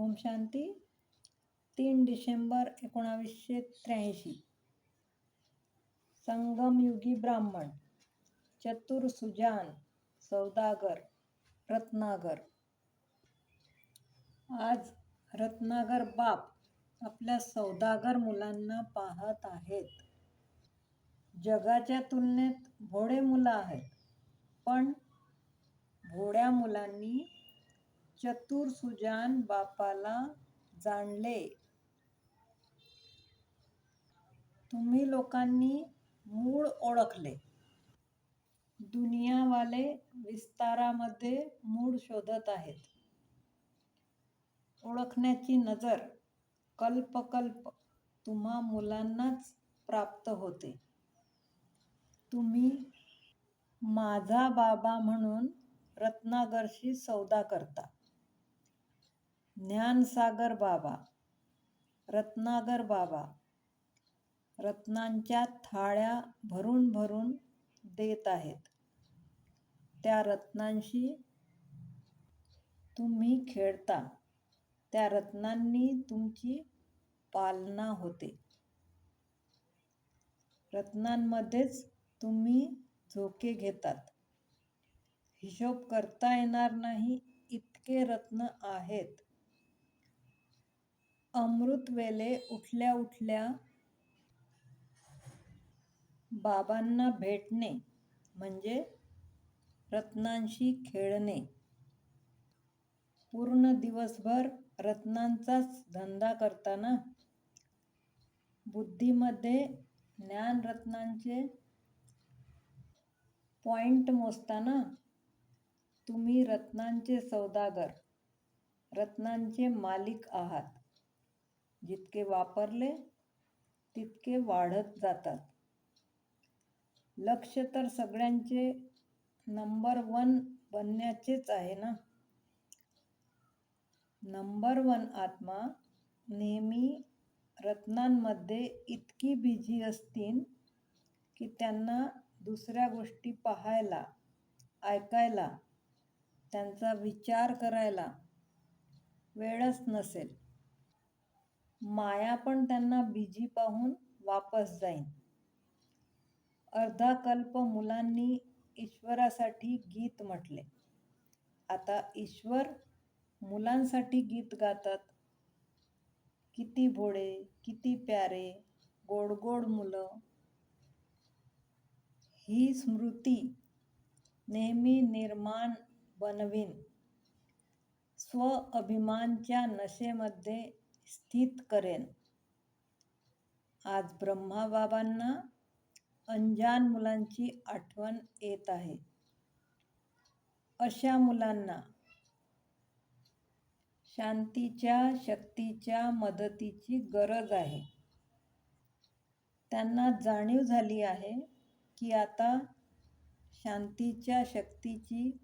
ओम शांती. तीन डिसेंबर एकोणावीसशे त्र्याऐंशी. संगमयुगी ब्राह्मण. चतुर सुजान. सौदागर. रत्नागर. आज रत्नागर बाप आपल्या सौदागर मुलांना पाहत आहेत. जगाच्या तुलनेत भोडे मुलं आहेत. पण भोड्या मुलांनी चतुर सुजान बापाला जाणले. तुम्ही लोकांनी मूळ ओळखले. दुनियावाले विस्तारामध्ये मूळ शोधत आहेत. ओळखण्याची नजर कल्पकल्प तुम्हा मुलांनाच प्राप्त होते. तुम्ही माझा बाबा म्हणून रत्नागरशी सौदा करता. ज्ञानसागर बाबा रत्नागर बाबा रत्नांच्या थाळ्या भरून भरून देत आहेत. त्या रत्नांशी तुम्ही खेळता. त्या रत्नांनी तुमची पालना होते. रत्नांमध्येच तुम्ही झोके घेतात. हिशोब करता येणार नाही इतके रत्न आहेत. अमृतवेले उठल्या उठल्या बाबांना भेटणे म्हणजे रत्नांशी खेळणे. पूर्ण दिवसभर रत्नांचाच धंदा करताना बुद्धीमध्ये ज्ञानरत्नांचे पॉइंट मोजताना तुम्ही रत्नांचे सौदागर रत्नांचे मालिक आहात. जितके वापरले तितके वाढत जातात. लक्ष तर सगळ्यांचे नंबर वन बनण्याचेच आहे ना? नंबर वन आत्मा नेहमी रत्नांमध्ये इतकी बिझी असतील की त्यांना दुसऱ्या गोष्टी पाहायला ऐकायला त्यांचा विचार करायला वेळच नसेल. माया पण त्यांना बीजी पाहून वापस जाईन. अर्धा कल्प मुलांनी ईश्वरासाठी गीत म्हटले. आता ईश्वर मुलांसाठी गीत गातात. किती भोळे किती प्यारे गोड गोड मुलं. ही स्मृती नेहमी निर्माण बनवीन. स्व अभिमानच्या नशेमध्ये स्थित करेन. आज ब्रह्माबाबांना अंजान मुलांची आठवण येत आहे. अशा मुलांना शांतीच्या शक्तीच्या मदतीची गरज आहे. त्यांना जाणीव झाली आहे की आता शांतीच्या शक्तीची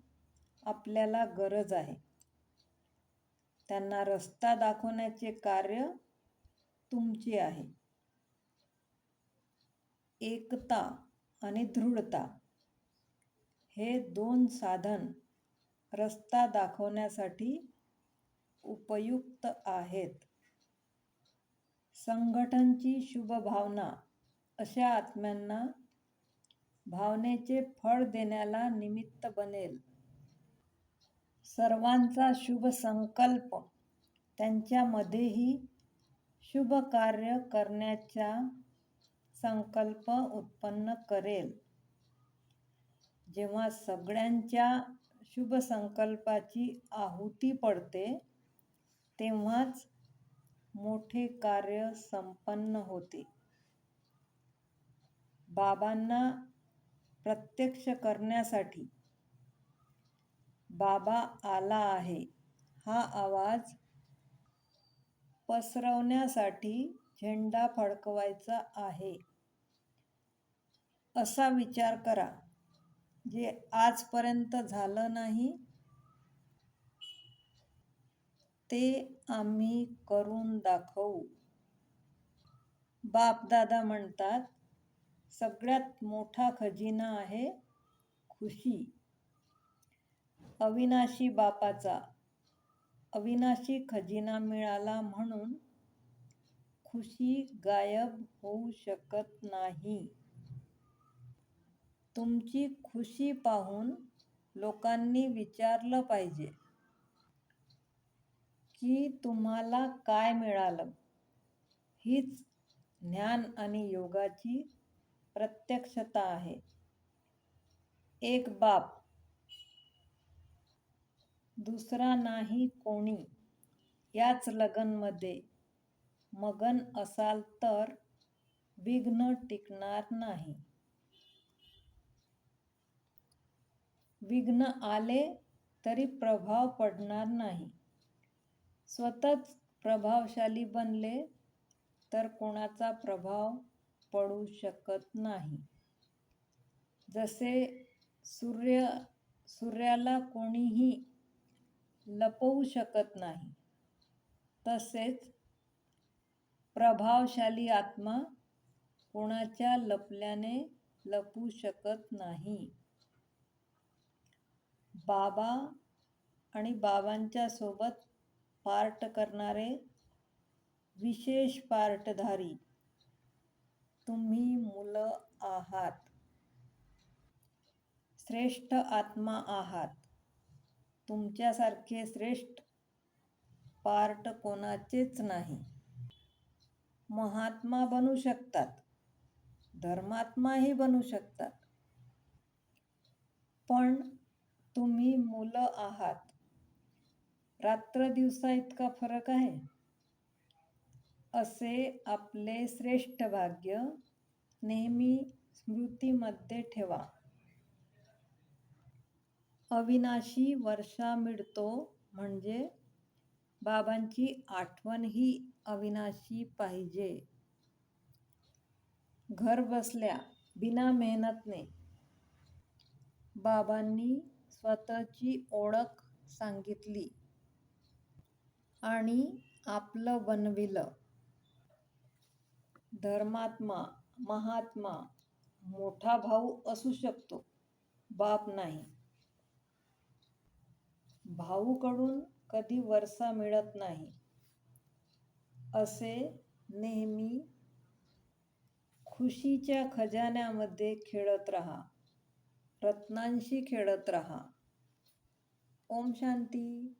आपल्याला गरज आहे. त्यांना रस्ता दाखवण्याचे कार्य तुमचे आहे. एकता आणि दृढता हे दोन साधन रस्ता दाखवण्यासाठी उपयुक्त आहेत. संघटनची शुभभावना अशा आत्म्यांना भावनेचे फळ देण्याला निमित्त बनेल. सर्वांचा शुभ संकल्प. त्यांच्यामध्येही शुभ कार्य करण्याचा संकल्प उत्पन्न करेल. जेव्हा सगळ्यांच्या शुभ संकल्पाची आहुती पडते तेव्हाच मोठे कार्य संपन्न होते. बाबांना प्रत्यक्ष करण्यासाठी बाबा आला आहे. हा आवाज पसरवण्यासाठी झेंडा फडकवायचा आहे. असा विचार करा. जे आजपर्यंत झालं नाही ते आम्ही करून दाखवू. बापदादा म्हणतात सगळ्यात मोठा खजिना आहे खुशी. अविनाशी बापाचा. अविनाशी खजिना मिळाला म्हणून खुशी गायब होऊ शकत नाही. तुमची खुशी पाहून लोकांनी विचारलं पाहिजे की तुम्हाला काय मिळालं? हीच ज्ञान आणि योगाची प्रत्यक्षता आहे. एक बाप दुसरा नाही कोणी. याच लगनमध्ये मगन असाल तर विघ्न टिकणार नाही. विघ्न आले तरी प्रभाव पडणार नाही. स्वतःच प्रभावशाली बनले तर कोणाचा प्रभाव पडू शकत नाही. जसे सूर्य सूर्याला कोणीही लपवू शकत नाही. तसेच प्रभावशाली आत्मा कोणाच्या लपल्याने लपू शकत नाही. बाबा आणि बाबांच्या सोबत पार्ट करणारे विशेष पार्टधारी तुम्ही मुलं आहात. श्रेष्ठ आत्मा आहात. तुमच्यासारखे श्रेष्ठ पार्ट कोणाचेच नाही. महात्मा बनू शकतात. धर्मात्माही बनू शकतात. पण तुम्ही मुलं आहात. रात्र दिवसा इतका फरक आहे. असे आपले श्रेष्ठ भाग्य नेहमी स्मृतीमध्ये ठेवा. अविनाशी वर्षा मिळतो म्हणजे बाबांची आठवण ही अविनाशी पाहिजे. घर बसल्या बिना मेहनतने बाबांनी स्वतःची ओळख सांगितली आणि आपलं बनविलं. धर्मात्मा महात्मा मोठा भाऊ असू शकतो बाप नाही. भाऊकडून कधी वरसा मिळत नाही असे नेहमी खुशीच्या खजान्यामध्ये खेळत राहा रत्नांशी खेळत राहा. ओम शांती.